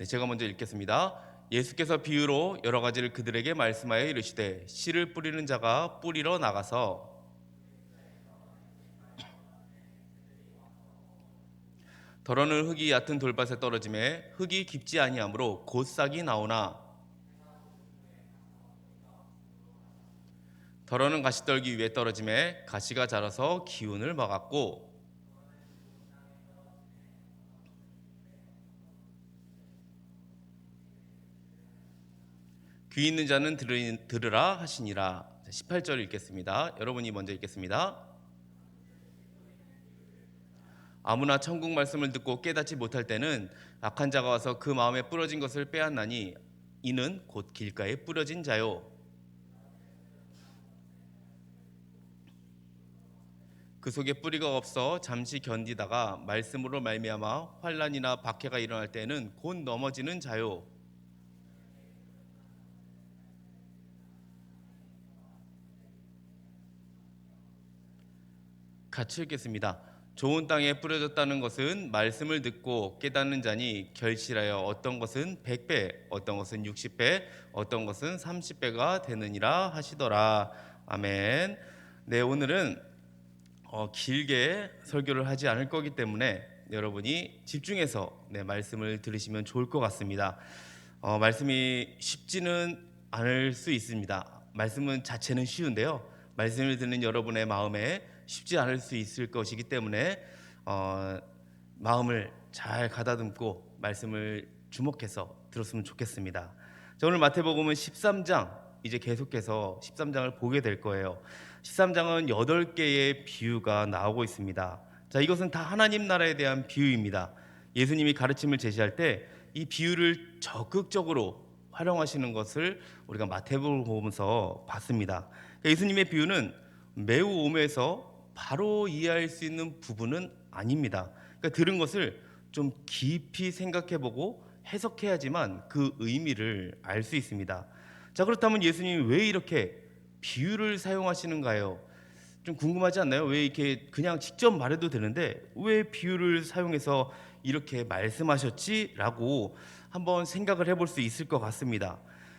네, 제가 먼저 읽겠습니다. 예수께서 비유로 여러 가지를 그들에게 말씀하여 이르시되 씨를 뿌리는 자가 뿌리러 나가서 덜어는 흙이 얕은 돌밭에 떨어짐에 흙이 깊지 아니하므로 곧 싹이 나오나 덜어는 가시 떨기 위에 떨어짐에 가시가 자라서 기운을 막았고 귀 있는 자는 들으- 들으라 하시니라. 18절 읽겠습니다. 여러분이 먼저 읽겠습니다. 아무나 천국 말씀을 듣고 깨닫지 못할 때는 악한 자가 와서 그 마음에 뿌려진 것을 빼앗나니 이는 곧 길가에 뿌려진 자요. 그 속에 뿌리가 없어 잠시 견디다가 말씀으로 말미암아 환란이나 박해가 일어날 때는 곧 넘어지는 자요 같이 읽겠습니다. 좋은 땅에 뿌려졌다는 것은 말씀을 듣고 깨닫는 자니 결실하여 어떤 것은 100배, 어떤 것은 60배, 어떤 것은 30배가 되느니라 하시더라. 아멘. 네, 오늘은 어, 길게 설교를 하지 않을 거기 때문에 여러분이 집중해서 네, 말씀을 들으시면 좋을 것 같습니다. 어, 말씀이 쉽지는 않을 수 있습니다. 말씀은 자체는 쉬운데요. 말씀을 듣는 여러분의 마음에 쉽지 않을 수 있을 것이기 때문에 어, 마음을 잘 가다듬고 말씀을 주목해서 들었으면 좋겠습니다. 자, 오늘 마태복음은 13장 이제 계속해서 13장을 보게 될 거예요. 13장은 8개의 비유가 나오고 있습니다. 자, 이것은 다 하나님 나라에 대한 비유입니다. 예수님이 가르침을 제시할 때 이 비유를 적극적으로 활용하시는 것을 우리가 마태복음을 보면서 봤습니다. 그러니까 예수님의 비유는 매우 오묘해서 바로 이해할 수 있는 부분은 아닙니다. 그러니까 들은 것을 좀 깊이 생각해보고 해석해야지만 그 의미를 알 수 있습니다. 자 그렇다면 예수님이 왜 이렇게 비유를 사용하시는가요? 좀 궁금하지 않나요? 왜 이렇게 그냥 직접 말해도 되는데 왜 비유를 사용해서 이렇게 말씀하셨지라고 한번 생각을 해볼 수 있을 것 같습니다.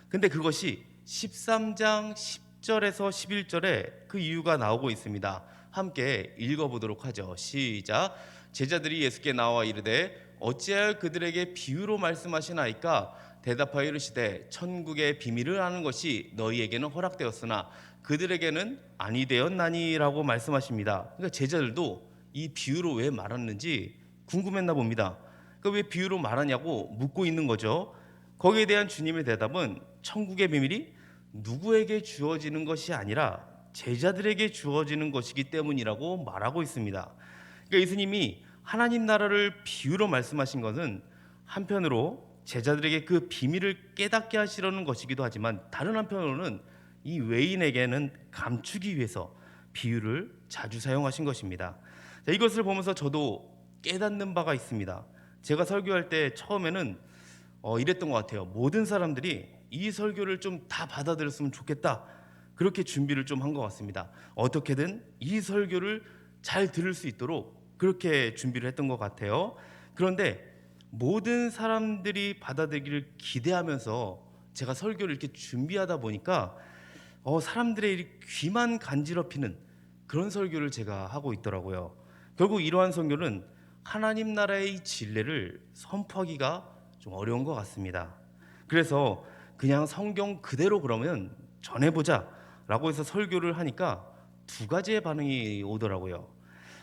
근데 그것이 13장 10절에서 11절에 그 이유가 나오고 있습니다. 함께 읽어보도록 하죠. 시작. 제자들이 예수께 나와 이르되 어찌하여 그들에게 비유로 말씀하시나이까 대답하여 이르시되 천국의 비밀을 아는 것이 너희에게는 허락되었으나 그들에게는 아니 되었나니라고 말씀하십니다. 그러니까 제자들도 이 비유로 왜 말하는지 궁금했나 봅니다. 그러니까 왜 비유로 말하냐고 묻고 있는 거죠. 거기에 대한 주님의 대답은 천국의 비밀이 누구에게 주어지는 것이 아니라 제자들에게 주어지는 것이기 때문이라고 말하고 있습니다. 그러니까 예수님이 하나님 나라를 비유로 말씀하신 것은 한편으로 제자들에게 그 비밀을 깨닫게 하시려는 것이기도 하지만 다른 한편으로는 이 외인에게는 감추기 위해서 비유를 자주 사용하신 것입니다. 자, 이것을 보면서 저도 깨닫는 바가 있습니다. 제가 설교할 때 처음에는 어, 이랬던 것 같아요. 모든 사람들이 이 설교를 좀 다 받아들였으면 좋겠다. 그렇게 준비를 좀 한 것 같습니다. 어떻게든 이 설교를 잘 들을 수 있도록 그렇게 준비를 했던 것 같아요. 그런데 모든 사람들이 받아들이기를 기대하면서 제가 설교를 이렇게 준비하다 보니까 어, 사람들의 이 귀만 간지럽히는 그런 설교를 제가 하고 있더라고요. 결국 이러한 설교는 하나님 나라의 이 진리를 선포하기가 좀 어려운 것 같습니다. 그래서 그냥 성경 그대로 그러면 전해보자 라고 해서 설교를 하니까 두 가지의 반응이 오더라고요.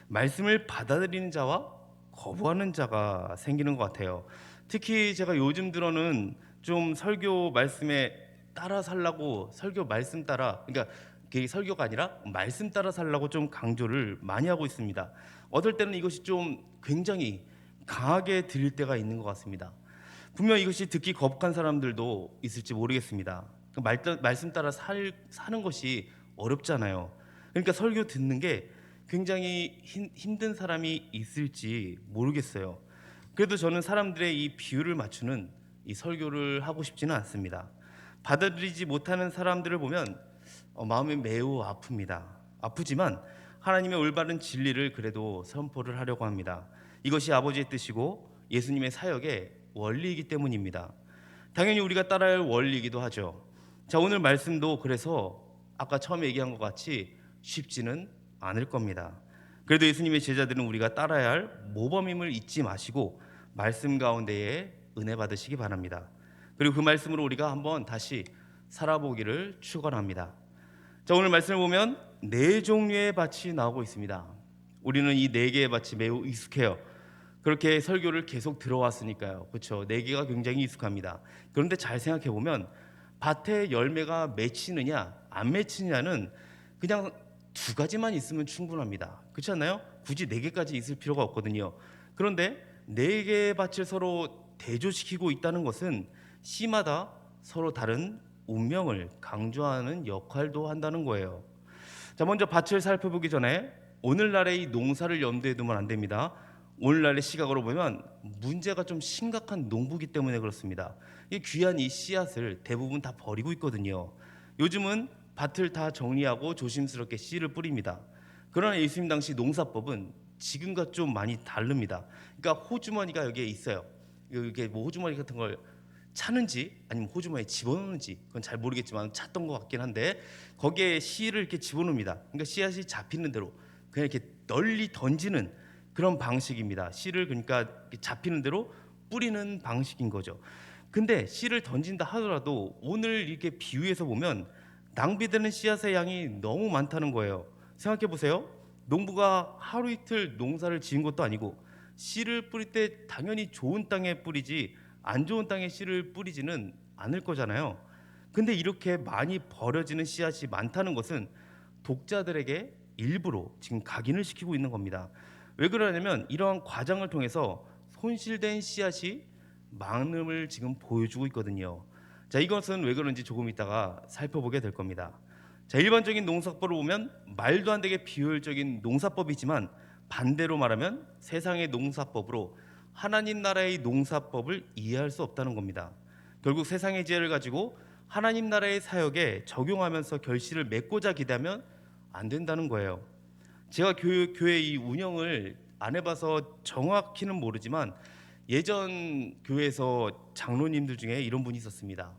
말씀을 받아들이는 자와 거부하는 자가 생기는 것 같아요. 특히 제가 요즘 들어는 좀 설교 말씀에 따라 살라고 설교 말씀 따라 그러니까 그게 설교가 아니라 말씀 따라 살라고 좀 강조를 많이 하고 있습니다. 어떨 때는 이것이 좀 굉장히 강하게 들릴 때가 있는 것 같습니다. 분명 이것이 듣기 거북한 사람들도 있을지 모르겠습니다. 그 말, 말씀 따라 살, 사는 것이 어렵잖아요. 그러니까 설교 듣는 게 굉장히 힘, 힘든 사람이 있을지 모르겠어요. 그래도 저는 사람들의 이 비유를 맞추는 이 설교를 하고 싶지는 않습니다. 받아들이지 못하는 사람들을 보면 어, 마음이 매우 아픕니다. 아프지만 하나님의 올바른 진리를 그래도 선포를 하려고 합니다. 이것이 아버지의 뜻이고 예수님의 사역의 원리이기 때문입니다. 당연히 우리가 따라야 할 원리이기도 하죠. 자, 오늘 말씀도 그래서 아까 처음에 얘기한 것 같이 쉽지는 않을 겁니다. 그래도 예수님의 제자들은 우리가 따라야 할 모범임을 잊지 마시고 말씀 가운데에 은혜 받으시기 바랍니다. 그리고 그 말씀으로 우리가 한번 다시 살아보기를 축원합니다. 자, 오늘 말씀을 보면 네 종류의 밭이 나오고 있습니다. 우리는 이 네 개의 밭이 매우 익숙해요. 그렇게 설교를 계속 들어왔으니까요. 그렇죠. 네 개가 굉장히 익숙합니다. 그런데 잘 생각해 보면 밭에 열매가 맺히느냐 안 맺히느냐는 그냥 두 가지만 있으면 충분합니다. 그렇지 않나요? 굳이 네 개까지 있을 필요가 없거든요. 그런데 네 개의 밭을 서로 대조시키고 있다는 것은 씨마다 서로 다른 운명을 강조하는 역할도 한다는 거예요. 자, 먼저 밭을 살펴보기 전에 오늘날의 이 농사를 염두에 두면 안 됩니다. 오늘날의 시각으로 보면 문제가 좀 심각한 농부기 때문에 그렇습니다. 이 귀한 이 씨앗을 대부분 다 버리고 있거든요. 요즘은 밭을 다 정리하고 조심스럽게 씨를 뿌립니다. 그러나 예수님 당시 농사법은 지금과 좀 많이 다릅니다. 그러니까 호주머니가 여기에 있어요. 이게 뭐 호주머니 같은 걸 차는지 아니면 호주머니에 집어넣는지 그건 잘 모르겠지만 찼던 것 같긴 한데 거기에 씨를 이렇게 집어넣습니다. 그러니까 씨앗이 잡히는 대로 그냥 이렇게 널리 던지는 그런 방식입니다. 씨를 그러니까 잡히는 대로 뿌리는 방식인 거죠. 근데 씨를 던진다 하더라도 오늘 이렇게 비유해서 보면 낭비되는 씨앗의 양이 너무 많다는 거예요. 생각해 보세요. 농부가 하루 이틀 농사를 지은 것도 아니고 씨를 뿌릴 때 당연히 좋은 땅에 뿌리지 안 좋은 땅에 씨를 뿌리지는 않을 거잖아요. 근데 이렇게 많이 버려지는 씨앗이 많다는 것은 독자들에게 일부러 지금 각인을 시키고 있는 겁니다. 왜 그러냐면 이러한 과정을 통해서 손실된 씨앗이 많음을 지금 보여주고 있거든요. 자, 이것은 왜 그런지 조금 이따가 살펴보게 될 겁니다. 자, 일반적인 농사법을 보면 말도 안 되게 비효율적인 농사법이지만 반대로 말하면 세상의 농사법으로 하나님 나라의 농사법을 이해할 수 없다는 겁니다. 결국 세상의 지혜를 가지고 하나님 나라의 사역에 적용하면서 결실을 맺고자 기대하면 안 된다는 거예요. 제가 교회, 교회 이 운영을 안 해봐서 정확히는 모르지만 예전 교회에서 장로님들 중에 이런 분이 있었습니다.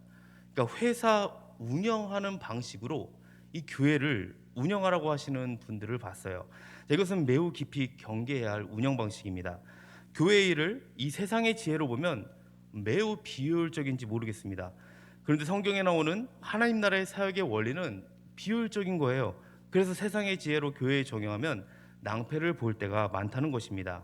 그러니까 회사 운영하는 방식으로 이 교회를 운영하라고 하시는 분들을 봤어요. 자, 이것은 매우 깊이 경계해야 할 운영 방식입니다. 교회 일을 이 세상의 지혜로 보면 매우 비효율적인지 모르겠습니다. 그런데 성경에 나오는 하나님 나라의 사역의 원리는 비효율적인 거예요. 그래서 세상의 지혜로 교회에 적용하면 낭패를 볼 때가 많다는 것입니다.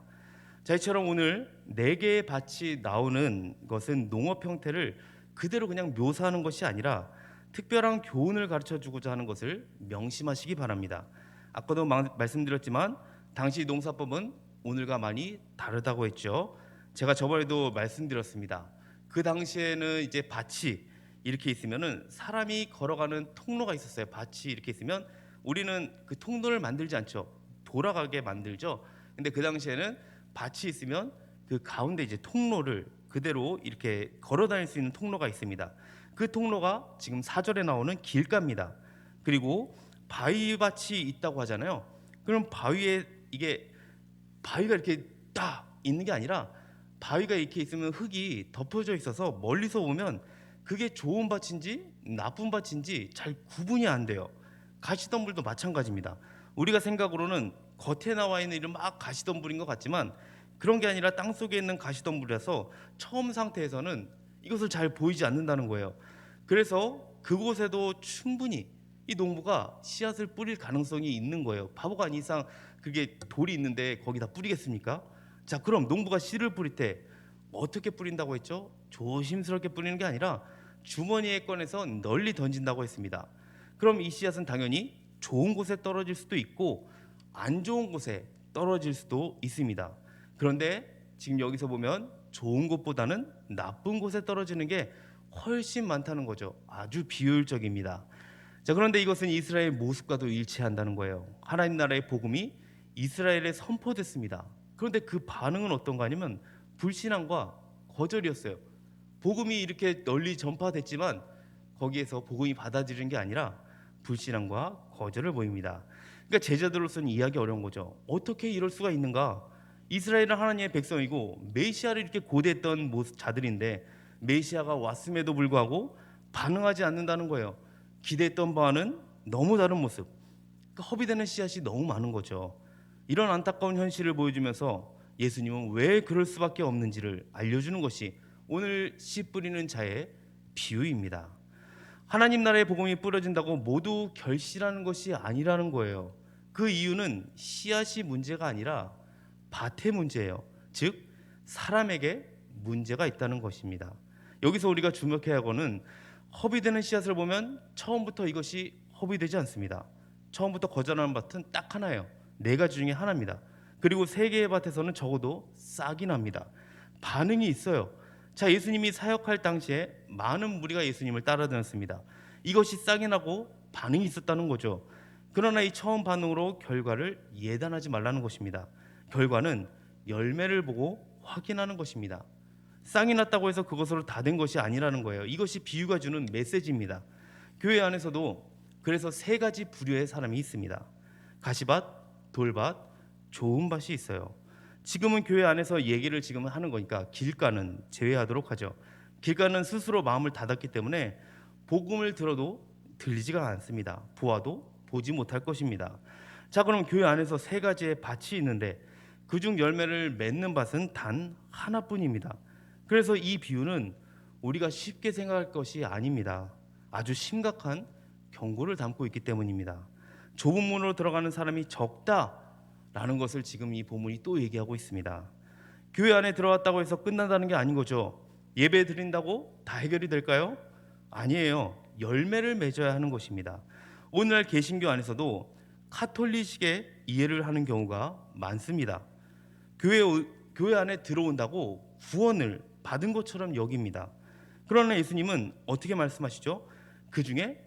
자, 이처럼 오늘 네 개의 밭이 나오는 것은 농업 형태를 그대로 그냥 묘사하는 것이 아니라 특별한 교훈을 가르쳐 주고자 하는 것을 명심하시기 바랍니다. 아까도 마- 말씀드렸지만 당시 농사법은 오늘과 많이 다르다고 했죠. 제가 저번에도 말씀드렸습니다. 그 당시에는 이제 밭이 이렇게 있으면은 사람이 걸어가는 통로가 있었어요. 밭이 이렇게 있으면 우리는 그 통로를 만들지 않죠. 돌아가게 만들죠. 근데 그 당시에는 밭이 있으면 그 가운데 이제 통로를 그대로 이렇게 걸어 다닐 수 있는 통로가 있습니다. 그 통로가 지금 사절에 나오는 길가입니다. 그리고 바위밭이 있다고 하잖아요. 그럼 바위에 이게 바위가 이렇게 딱 있는 게 아니라 바위가 이렇게 있으면 흙이 덮어져 있어서 멀리서 보면 그게 좋은 밭인지 나쁜 밭인지 잘 구분이 안 돼요. 가시덤불도 마찬가지입니다. 우리가 생각으로는 겉에 나와 있는 이런 막 가시덤불인 것 같지만 그런 게 아니라 땅 속에 있는 가시덤불이라서 처음 상태에서는 이것을 잘 보이지 않는다는 거예요. 그래서 그곳에도 충분히 이 농부가 씨앗을 뿌릴 가능성이 있는 거예요. 바보가 아닌 이상 그게 돌이 있는데 거기다 뿌리겠습니까? 자, 그럼 농부가 씨를 뿌릴 때 어떻게 뿌린다고 했죠? 조심스럽게 뿌리는 게 아니라 주머니에 꺼내서 널리 던진다고 했습니다. 그럼 이 씨앗은 당연히 좋은 곳에 떨어질 수도 있고 안 좋은 곳에 떨어질 수도 있습니다. 그런데 지금 여기서 보면 좋은 곳보다는 나쁜 곳에 떨어지는 게 훨씬 많다는 거죠. 아주 비효율적입니다. 자, 그런데 이것은 이스라엘 모습과도 일치한다는 거예요. 하나님 나라의 복음이 이스라엘에 선포됐습니다. 그런데 그 반응은 어떤가 하냐면 불신앙과 거절이었어요. 복음이 이렇게 널리 전파됐지만 거기에서 복음이 받아들이는 게 아니라 불신앙과 거절을 보입니다. 그러니까 제자들로서는 이해하기 어려운 거죠. 어떻게 이럴 수가 있는가? 이스라엘은 하나님의 백성이고 메시아를 이렇게 고대했던 자들인데 메시아가 왔음에도 불구하고 반응하지 않는다는 거예요. 기대했던 바와는 너무 다른 모습. 그러니까 허비되는 씨앗이 너무 많은 거죠. 이런 안타까운 현실을 보여주면서 예수님은 왜 그럴 수밖에 없는지를 알려주는 것이 오늘 씨 뿌리는 자의 비유입니다. 하나님 나라의 복음이 뿌려진다고 모두 결실하는 것이 아니라는 거예요. 그 이유는 씨앗이 문제가 아니라 밭의 문제예요. 즉 사람에게 문제가 있다는 것입니다. 여기서 우리가 주목해야 하고는 허비되는 씨앗을 보면 처음부터 이것이 허비되지 않습니다. 처음부터 거절하는 밭은 딱 하나예요. 네 가지 중에 하나입니다. 그리고 세 개의 밭에서는 적어도 싹이 납니다. 반응이 있어요. 자, 예수님이 사역할 당시에 많은 무리가 예수님을 따라다녔습니다. 이것이 싹이 나고 반응이 있었다는 거죠. 그러나 이 처음 반응으로 결과를 예단하지 말라는 것입니다. 결과는 열매를 보고 확인하는 것입니다. 쌍이 났다고 해서 그것으로 다 된 것이 아니라는 거예요. 이것이 비유가 주는 메시지입니다. 교회 안에서도 그래서 세 가지 부류의 사람이 있습니다. 가시밭, 돌밭, 좋은 밭이 있어요. 지금은 교회 안에서 얘기를 지금 하는 거니까 길가는 제외하도록 하죠. 길가는 스스로 마음을 닫았기 때문에 복음을 들어도 들리지가 않습니다. 보아도 보지 못할 것입니다. 자, 그럼 교회 안에서 세 가지의 밭이 있는데 그중 열매를 맺는 밭은 단 하나뿐입니다. 그래서 이 비유는 우리가 쉽게 생각할 것이 아닙니다. 아주 심각한 경고를 담고 있기 때문입니다. 좁은 문으로 들어가는 사람이 적다 라는 것을 지금 이 본문이 또 얘기하고 있습니다. 교회 안에 들어왔다고 해서 끝난다는 게 아닌 거죠. 예배 드린다고 다 해결이 될까요? 아니에요. 열매를 맺어야 하는 것입니다. 오늘날 개신교 안에서도 카톨릭식의 이해를 하는 경우가 많습니다. 교회 교회 안에 들어온다고 구원을 받은 것처럼 여깁니다. 그러나 예수님은 어떻게 말씀하시죠? 그 중에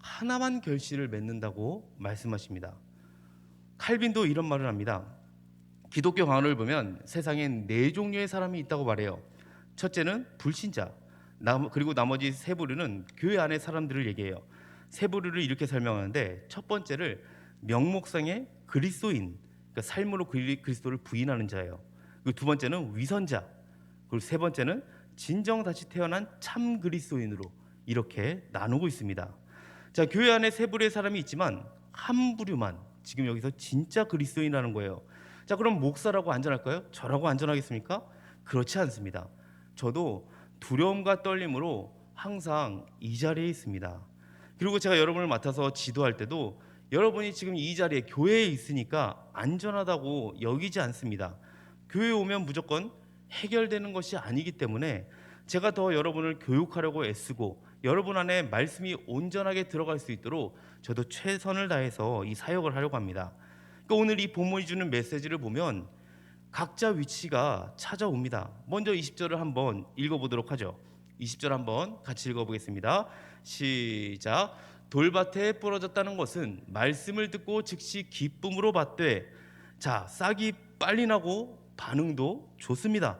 하나만 결실을 맺는다고 말씀하십니다. 칼빈도 이런 말을 합니다. 기독교 강언을 보면 세상엔 네 종류의 사람이 있다고 말해요. 첫째는 불신자, 그리고 나머지 세 부류는 교회 안의 사람들을 얘기해요. 세 부류를 이렇게 설명하는데 첫 번째를 명목상의 그리스도인, 그러니까 삶으로 그리스도를 부인하는 자예요. 그리고 두 번째는 위선자, 그리고 세 번째는 진정 다시 태어난 참 그리스도인으로 이렇게 나누고 있습니다. 자, 교회 안에 세 부류의 사람이 있지만 한 부류만 지금 여기서 진짜 그리스도인이라는 거예요. 자, 그럼 목사라고 안전할까요? 저라고 안전하겠습니까? 그렇지 않습니다. 저도 두려움과 떨림으로 항상 이 자리에 있습니다. 그리고 제가 여러분을 맡아서 지도할 때도 여러분이 지금 이 자리에 교회에 있으니까 안전하다고 여기지 않습니다. 교회에 오면 무조건 해결되는 것이 아니기 때문에 제가 더 여러분을 교육하려고 애쓰고 여러분 안에 말씀이 온전하게 들어갈 수 있도록 저도 최선을 다해서 이 사역을 하려고 합니다. 그러니까 오늘 이 본문이 주는 메시지를 보면 각자 위치가 찾아옵니다. 먼저 20절을 한번 읽어보도록 하죠. 20절 한번 같이 읽어보겠습니다. 시작. 돌밭에 부러졌다는 것은 말씀을 듣고 즉시 기쁨으로 받되 자 싹이 빨리 나고 반응도 좋습니다.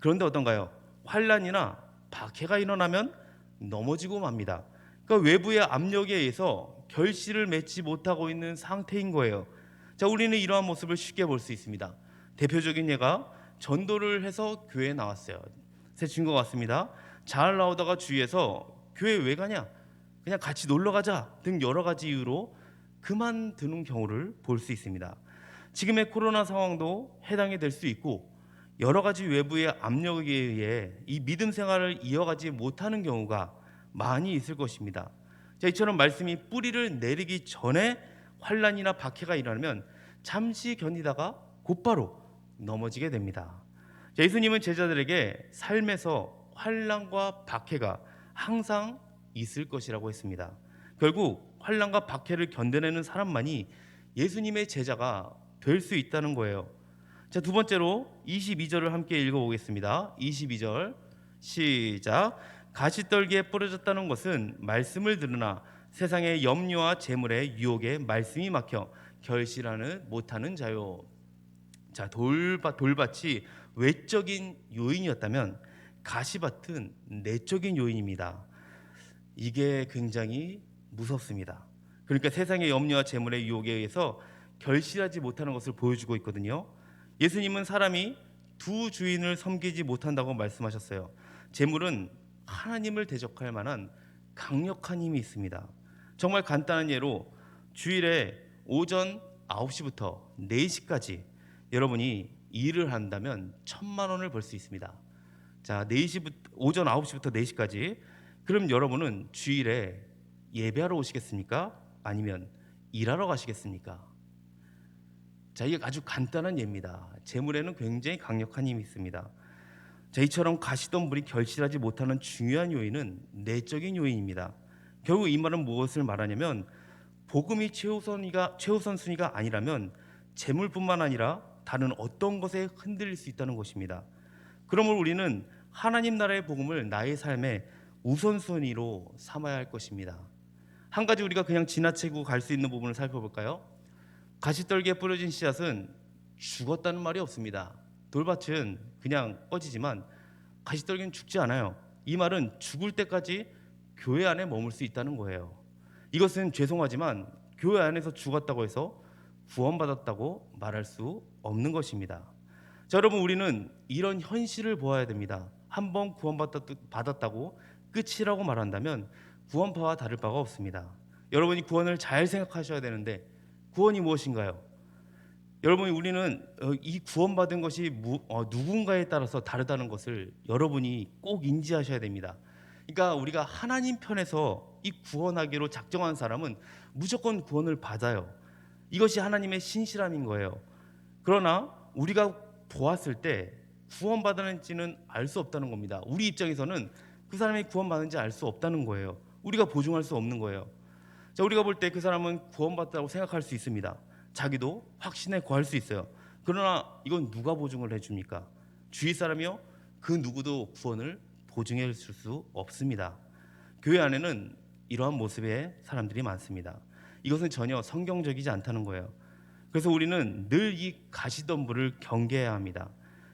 그런데 어떤가요? 환란이나 박해가 일어나면 넘어지고 맙니다. 그러니까 외부의 압력에 의해서 결실을 맺지 못하고 있는 상태인 거예요. 자, 우리는 이러한 모습을 쉽게 볼 수 있습니다. 대표적인 예가 전도를 해서 교회에 나왔어요. 새 친구 같습니다. 잘 나오다가 주위에서 교회 왜 가냐? 그냥 같이 놀러 가자 등 여러 가지 이유로 그만두는 경우를 볼 수 있습니다. 지금의 코로나 상황도 해당이 될 수 있고 여러 가지 외부의 압력에 의해 이 믿음 생활을 이어가지 못하는 경우가 많이 있을 것입니다. 자, 이처럼 말씀이 뿌리를 내리기 전에 환란이나 박해가 일어나면 잠시 견디다가 곧바로 넘어지게 됩니다. 자, 예수님은 제자들에게 삶에서 환란과 박해가 항상 있을 것이라고 했습니다. 결국 환란과 박해를 견뎌내는 사람만이 예수님의 제자가 될 수 있다는 거예요. 자, 두 번째로 22절을 함께 읽어 보겠습니다. 22절 시작. 가시떨기에 뿌려졌다는 것은 말씀을 들으나 세상의 염려와 재물의 유혹에 말씀이 막혀 결실하는 못하는 자요. 자, 돌밭 돌밭이 외적인 요인이었다면 가시밭은 내적인 요인입니다. 이게 굉장히 무섭습니다. 그러니까 세상의 염려와 재물의 유혹에 의해서 결실하지 못하는 것을 보여주고 있거든요. 예수님은 사람이 두 주인을 섬기지 못한다고 말씀하셨어요. 재물은 하나님을 대적할 만한 강력한 힘이 있습니다. 정말 간단한 예로 주일에 오전 9시부터 4시까지 여러분이 일을 한다면 천만 원을 벌 수 있습니다. 자, 4시부터 오전 9시부터 4시까지 그럼 여러분은 주일에 예배하러 오시겠습니까? 아니면 일하러 가시겠습니까? 자, 이게 아주 간단한 예입니다. 재물에는 굉장히 강력한 힘이 있습니다. 자, 이처럼 가시던 분이 결실하지 못하는 중요한 요인은 내적인 요인입니다. 결국 이 말은 무엇을 말하냐면 복음이 최우선이가 최우선 순위가 아니라면 재물뿐만 아니라 다른 어떤 것에 흔들릴 수 있다는 것입니다. 그러므로 우리는 하나님 나라의 복음을 나의 삶의 우선순위로 삼아야 할 것입니다. 한 가지 우리가 그냥 지나치고 갈 수 있는 부분을 살펴볼까요? 가시떨기에 뿌려진 씨앗은 죽었다는 말이 없습니다. 돌밭은 그냥 꺼지지만 가시떨기는 죽지 않아요. 이 말은 죽을 때까지 교회 안에 머물 수 있다는 거예요. 이것은 죄송하지만 교회 안에서 죽었다고 해서 구원받았다고 말할 수 없는 것입니다. 자, 여러분 우리는 이런 현실을 보아야 됩니다. 한번 구원받았다고 끝이라고 말한다면 구원파와 다를 바가 없습니다. 여러분이 구원을 잘 생각하셔야 되는데 구원이 무엇인가요? 여러분이 우리는 어, 이 구원받은 것이 무- 어, 누군가에 따라서 다르다는 것을 여러분이 꼭 인지하셔야 됩니다. 그러니까 우리가 하나님 편에서 이 구원하기로 작정한 사람은 무조건 구원을 받아요. 이것이 하나님의 신실함인 거예요. 그러나 우리가 보았을 때 구원받았는지는 알 수 없다는 겁니다. 우리 입장에서는 그 사람이 구원받는지 알 수 없다는 거예요. 우리가 보증할 수 없는 거예요. 자, 우리가 볼 때 그 사람은 구원받았다고 생각할 수 있습니다. 자기도 확신에 거할 수 있어요. 그러나 이건 누가 보증을 해줍니까? 주위 사람이요? 그 누구도 구원을 보증해 줄 수 없습니다. 교회 안에는 이러한 모습의 사람들이 많습니다. 이것은 전혀 성경적이지 않다는 거예요. 그래서 우리는 늘 이 가시덤불을 경계해야 합니다.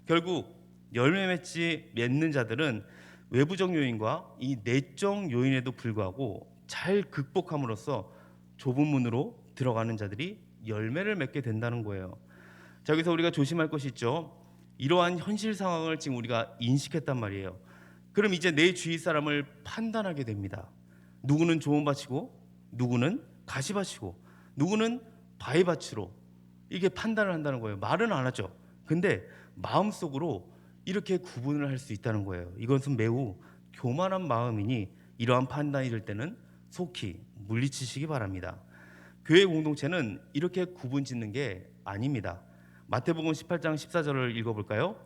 결국 열매 맺지 맺는 자들은 외부적 요인과 이 내적 요인에도 불구하고 잘 극복함으로써 좁은 문으로 들어가는 자들이 열매를 맺게 된다는 거예요. 자, 여기서 우리가 조심할 것이 있죠. 이러한 현실 상황을 지금 우리가 인식했단 말이에요. 그럼 이제 내 주위 사람을 판단하게 됩니다. 누구는 좋은 밭이고 누구는 가시밭이고 누구는 바위밭으로 이게 판단을 한다는 거예요. 말은 안 하죠. 근데 마음속으로 이렇게 구분을 할 수 있다는 거예요. 이것은 매우 교만한 마음이니 이러한 판단이 될 때는 속히 물리치시기 바랍니다. 교회 공동체는 이렇게 구분 짓는 게 아닙니다. 마태복음 18장 14절을 읽어볼까요?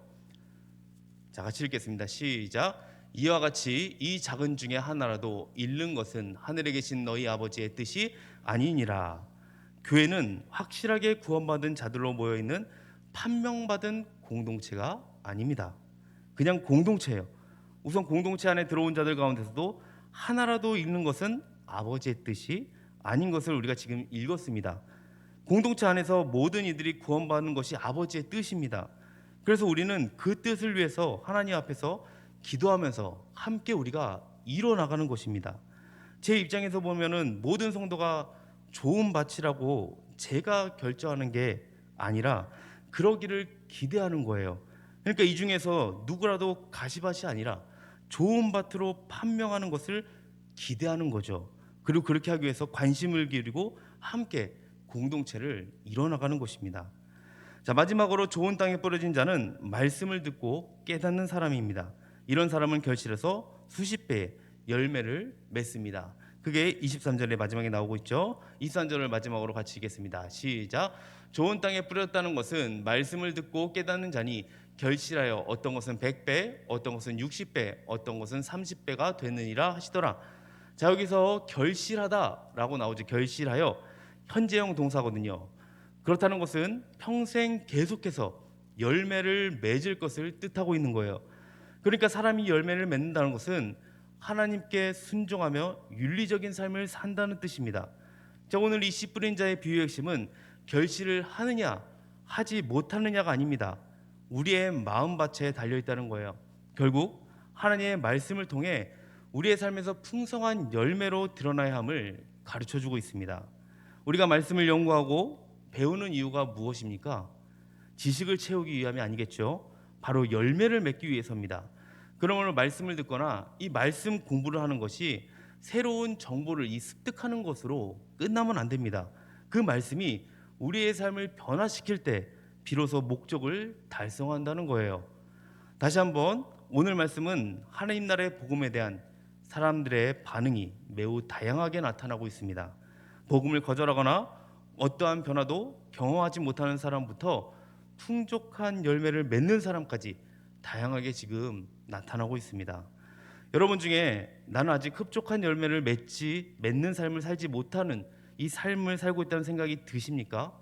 자, 같이 읽겠습니다. 시작. 이와 같이 이 작은 중에 하나라도 잃는 것은 하늘에 계신 너희 아버지의 뜻이 아니니라. 교회는 확실하게 구원받은 자들로 모여 있는 판명받은 공동체가 아닙니다. 그냥 공동체예요. 우선 공동체 안에 들어온 자들 가운데서도 하나라도 잃는 것은 아버지의 뜻이 아닌 것을 우리가 지금 읽었습니다. 공동체 안에서 모든 이들이 구원받는 것이 아버지의 뜻입니다. 그래서 우리는 그 뜻을 위해서 하나님 앞에서 기도하면서 함께 우리가 이뤄 나가는 것입니다. 제 입장에서 보면은 모든 성도가 좋은 밭이라고 제가 결정하는 게 아니라 그러기를 기대하는 거예요. 그러니까 이 중에서 누구라도 가시밭이 아니라 좋은 밭으로 판명하는 것을 기대하는 거죠. 그리고 그렇게 하기 위해서 관심을 기울이고 함께 공동체를 이뤄나가는 것입니다. 자 마지막으로 좋은 땅에 뿌려진 자는 말씀을 듣고 깨닫는 사람입니다. 이런 사람은 결실해서 수십 배의 열매를 맺습니다. 그게 23절의 마지막에 나오고 있죠. 23절을 마지막으로 같이 읽겠습니다. 시작. 좋은 땅에 뿌렸다는 것은 말씀을 듣고 깨닫는 자니 결실하여 어떤 것은 100배, 어떤 것은 60배, 어떤 것은 30배가 되느니라 하시더라. 자 여기서 결실하다라고 나오죠. 결실하여 현재형 동사거든요. 그렇다는 것은 평생 계속해서 열매를 맺을 것을 뜻하고 있는 거예요. 그러니까 사람이 열매를 맺는다는 것은 하나님께 순종하며 윤리적인 삶을 산다는 뜻입니다. 자, 오늘 이 씨 뿌린 자의 비유의 핵심은 결실을 하느냐 하지 못하느냐가 아닙니다. 우리의 마음밭에 달려 있다는 거예요. 결국 하나님의 말씀을 통해 우리의 삶에서 풍성한 열매로 드러나야 함을 가르쳐 주고 있습니다. 우리가 말씀을 연구하고 배우는 이유가 무엇입니까? 지식을 채우기 위함이 아니겠죠. 바로 열매를 맺기 위해서입니다. 그러므로 말씀을 듣거나 이 말씀 공부를 하는 것이 새로운 정보를 이 습득하는 것으로 끝나면 안 됩니다. 그 말씀이 우리의 삶을 변화시킬 때 비로소 목적을 달성한다는 거예요. 다시 한번 오늘 말씀은 하나님 나라의 복음에 대한 사람들의 반응이 매우 다양하게 나타나고 있습니다. 복음을 거절하거나 어떠한 변화도 경험하지 못하는 사람부터 풍족한 열매를 맺는 사람까지 다양하게 지금 나타나고 있습니다. 여러분 중에 나는 아직 흡족한 열매를 맺지 맺는 삶을 살지 못하는 이 삶을 살고 있다는 생각이 드십니까?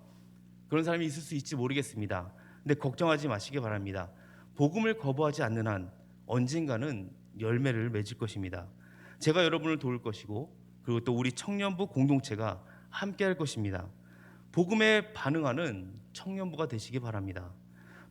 그런 사람이 있을 수 있지 모르겠습니다. 근데 걱정하지 마시기 바랍니다. 복음을 거부하지 않는 한 언젠가는 열매를 맺을 것입니다. 제가 여러분을 도울 것이고 그리고 또 우리 청년부 공동체가 함께 할 것입니다. 복음에 반응하는 청년부가 되시기 바랍니다.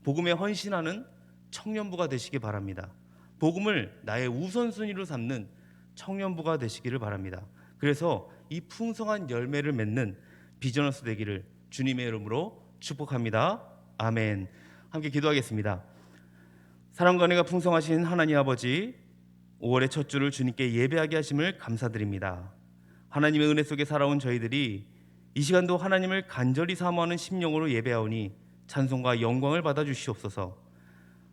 복음에 헌신하는 청년부가 되시기 바랍니다. 복음을 나의 우선순위로 삼는 청년부가 되시기를 바랍니다. 그래서 이 풍성한 열매를 맺는 비전너스 되기를 주님의 이름으로 축복합니다. 아멘. 함께 기도하겠습니다. 사랑과 은혜가 풍성하신 하나님 아버지 5월의 첫 주를 주님께 예배하게 하심을 감사드립니다. 하나님의 은혜 속에 살아온 저희들이 이 시간도 하나님을 간절히 사모하는 심령으로 예배하오니 찬송과 영광을 받아 주시옵소서.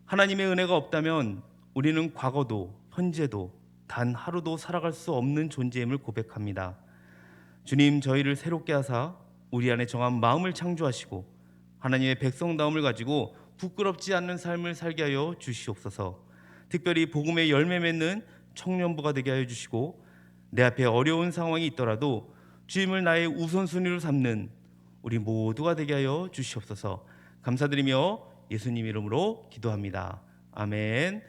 하나님의 은혜가 없다면 우리는 과거도 현재도 단 하루도 살아갈 수 없는 존재임을 고백합니다. 주님 저희를 새롭게 하사 우리 안에 정한 마음을 창조하시고 하나님의 백성다움을 가지고 부끄럽지 않는 삶을 살게 하여 주시옵소서. 특별히 복음의 열매 맺는 청년부가 되게 하여 주시고 내 앞에 어려운 상황이 있더라도 주님을 나의 우선순위로 삼는 우리 모두가 되게 하여 주시옵소서. 감사드리며 예수님 이름으로 기도합니다. 아멘.